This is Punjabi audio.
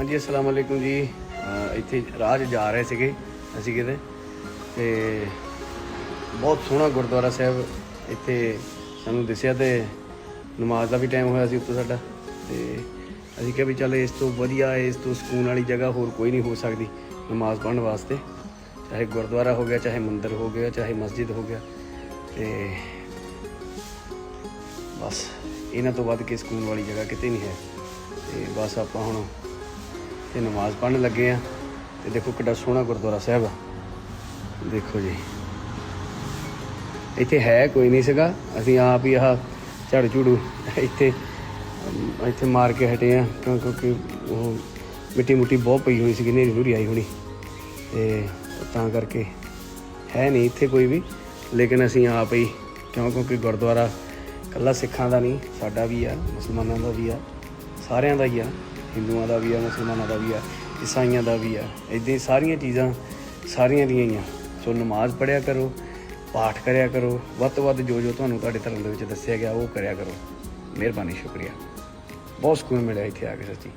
ਹਾਂਜੀ, ਅਸਲਾਮ ਵਾਲੇਕੁਮ ਜੀ। ਇੱਥੇ ਰਾਜ ਜਾ ਰਹੇ ਸੀਗੇ ਅਸੀਂ ਕਿਤੇ। ਤੇ ਬਹੁਤ ਸੋਹਣਾ ਗੁਰਦੁਆਰਾ ਸਾਹਿਬ ਇੱਥੇ ਸਾਨੂੰ ਦਿਸਿਆ ਤੇ ਨਮਾਜ਼ ਦਾ ਵੀ ਟਾਈਮ ਹੋਇਆ ਸੀ ਉੱਤੋਂ ਸਾਡਾ। ਤੇ ਅਸੀਂ ਕਿਹਾ ਵੀ ਚੱਲ ਇਸ ਤੋਂ ਵਧੀਆ, ਇਸ ਤੋਂ ਸਕੂਨ ਵਾਲੀ ਜਗ੍ਹਾ ਹੋਰ ਕੋਈ ਨਹੀਂ ਹੋ ਸਕਦੀ ਨਮਾਜ਼ ਪੜ੍ਹਨ ਵਾਸਤੇ। ਚਾਹੇ ਗੁਰਦੁਆਰਾ ਹੋ ਗਿਆ, ਚਾਹੇ ਮੰਦਿਰ ਹੋ ਗਿਆ, ਚਾਹੇ ਮਸਜਿਦ ਹੋ ਗਿਆ। ਤੇ ਬਸ, ਇਹਨਾਂ ਤੋਂ ਵੱਧ ਕੇ ਸਕੂਨ ਵਾਲੀ ਜਗ੍ਹਾ ਕਿਤੇ ਨਹੀਂ ਹੈ। ਤੇ ਬਸ ਆਪਾਂ ਹੁਣ ਤੇ ਨਮਾਜ਼ ਪੜ੍ਹਨ ਲੱਗੇ ਆ। ਤੇ ਦੇਖੋ ਕਿੱਡਾ ਸੋਹਣਾ ਗੁਰਦੁਆਰਾ ਸਾਹਿਬ ਆ। ਦੇਖੋ ਜੀ। ਇੱਥੇ ਹੈ ਕੋਈ ਨਹੀਂ ਸੀਗਾ। ਅਸੀਂ ਆਪ ਹੀ ਆਹ ਝੜ ਝੂੜੂ ਇੱਥੇ ਇੱਥੇ ਮਾਰ ਕੇ ਹਟੇ ਆ। ਕਿਉਂ- ਕਿਉਂਕਿ ਉਹ ਮਿੱਟੀ ਮੁੱਟੀ ਬਹੁਤ ਪਈ ਹੋਈ ਸੀ ਨੇਰੀ ਨੂਰੀ ਆਈ ਹੋਣੀ। ਤੇ ਤਾਂ ਕਰਕੇ ਹੈ ਨਹੀਂ ਇੱਥੇ ਕੋਈ ਵੀ। ਲੇਕਿਨ ਅਸੀਂ ਆਪ ਹੀ, ਕਿਉਂ ਕਿਉਂਕਿ ਗੁਰਦੁਆਰਾ ਕੱਲਾ ਸਿੱਖਾਂ ਦਾ ਨਹੀਂ, ਸਾਡਾ ਵੀ ਆ, ਮੁਸਲਮਾਨਾਂ ਦਾ ਵੀ ਆ, ਸਾਰਿਆਂ ਦਾ ਹੀ ਆ। ਹਿੰਦੂਆਂ ਦਾ ਵੀ ਆ, ਮੁਸਲਮਾਨਾਂ ਦਾ ਵੀ ਆ, ਈਸਾਈਆਂ ਦਾ ਵੀ ਆ ਇਦਾਂ ਸਾਰੀਆਂ ਚੀਜ਼ਾਂ ਸਾਰੀਆਂ ਦੀਆਂ ਹੀ ਆ। ਸੋ ਨਮਾਜ਼ ਪੜਿਆ ਕਰੋ, ਪਾਠ ਕਰਿਆ ਕਰੋ, ਵੱਧ ਤੋਂ ਵੱਧ ਜੋ ਜੋ ਤੁਹਾਨੂੰ ਤੁਹਾਡੇ ਧਰਮ ਦੇ ਵਿੱਚ ਦੱਸਿਆ ਗਿਆ ਉਹ ਕਰਿਆ ਕਰੋ। ਮਿਹਰਬਾਨੀ, ਸ਼ੁਕਰੀਆ। ਬਹੁਤ ਸਕੂਨ ਮਿਲਿਆ ਇੱਥੇ ਆ ਕੇ ਸੱਚੀ।